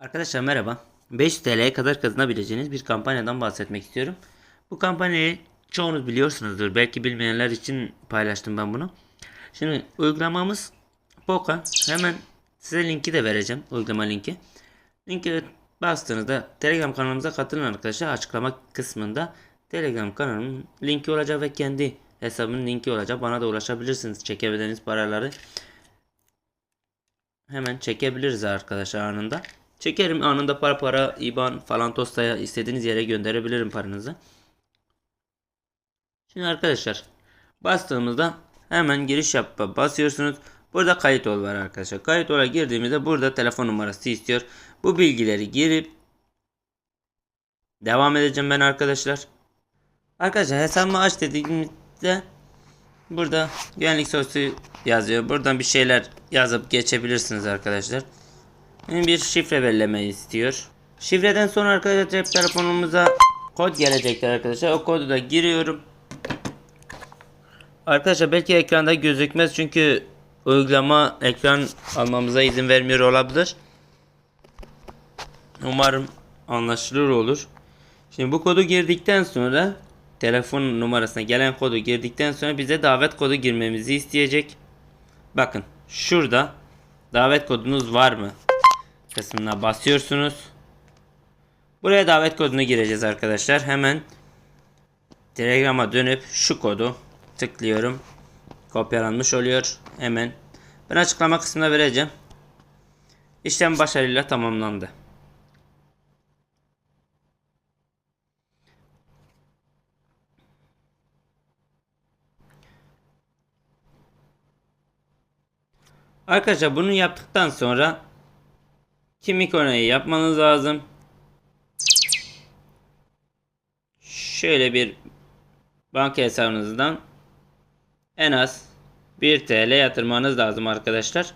Arkadaşlar merhaba. 5 TL'ye kadar kazanabileceğiniz bir kampanyadan bahsetmek istiyorum. Bu kampanyayı çoğunuz biliyorsunuzdur. Belki bilmeyenler için paylaştım ben bunu. Şimdi uygulamamız Poka. Hemen size linki de vereceğim. Uygulama linki. Linki bastığınızda Telegram kanalımıza katılın arkadaşlar. Açıklama kısmında Telegram kanalımın linki olacak ve kendi hesabımın linki olacak. Bana da ulaşabilirsiniz. Çekebildiğiniz paraları hemen çekebiliriz arkadaşlar anında. Çekerim anında para para IBAN falan Tosta'ya istediğiniz yere gönderebilirim paranızı. Şimdi arkadaşlar bastığımızda hemen giriş yap basıyorsunuz. Burada kayıt ol var arkadaşlar. Kayıt ola girdiğimizde burada telefon numarası istiyor. Bu bilgileri girip devam edeceğim ben arkadaşlar. Arkadaşlar hesabımı aç dediğimizde burada güvenlik sorusu yazıyor. Buradan bir şeyler yazıp geçebilirsiniz arkadaşlar. Bir şifre belirlemeyi istiyor. Şifreden sonra arkadaşlar cep telefonumuza kod gelecektir arkadaşlar. O kodu da giriyorum. Arkadaşlar belki ekranda gözükmez çünkü uygulama ekran almamıza izin vermiyor olabilir. Umarım anlaşılır olur. Şimdi bu kodu girdikten sonra telefon numarasına gelen kodu girdikten sonra bize davet kodu girmemizi isteyecek. Bakın şurada davet kodunuz var mı? Kısmına basıyorsunuz. Buraya davet kodunu gireceğiz arkadaşlar. Hemen Telegram'a dönüp şu kodu tıklıyorum. Kopyalanmış oluyor. Hemen ben açıklama kısmına vereceğim. İşlem başarıyla tamamlandı. Arkadaşlar bunu yaptıktan sonra kimlik onayı yapmanız lazım. Şöyle bir banka hesabınızdan en az 1 TL yatırmanız lazım arkadaşlar.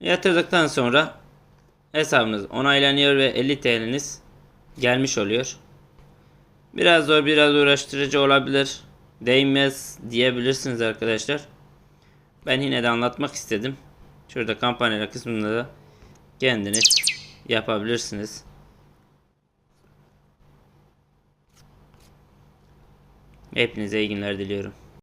Yatırdıktan sonra hesabınız onaylanıyor ve 50 TL'niz gelmiş oluyor. Biraz zor biraz uğraştırıcı olabilir. Değmez diyebilirsiniz arkadaşlar. Ben yine de anlatmak istedim. Şurada kampanyalar kısmında da kendiniz yapabilirsiniz. Hepinize iyi günler diliyorum.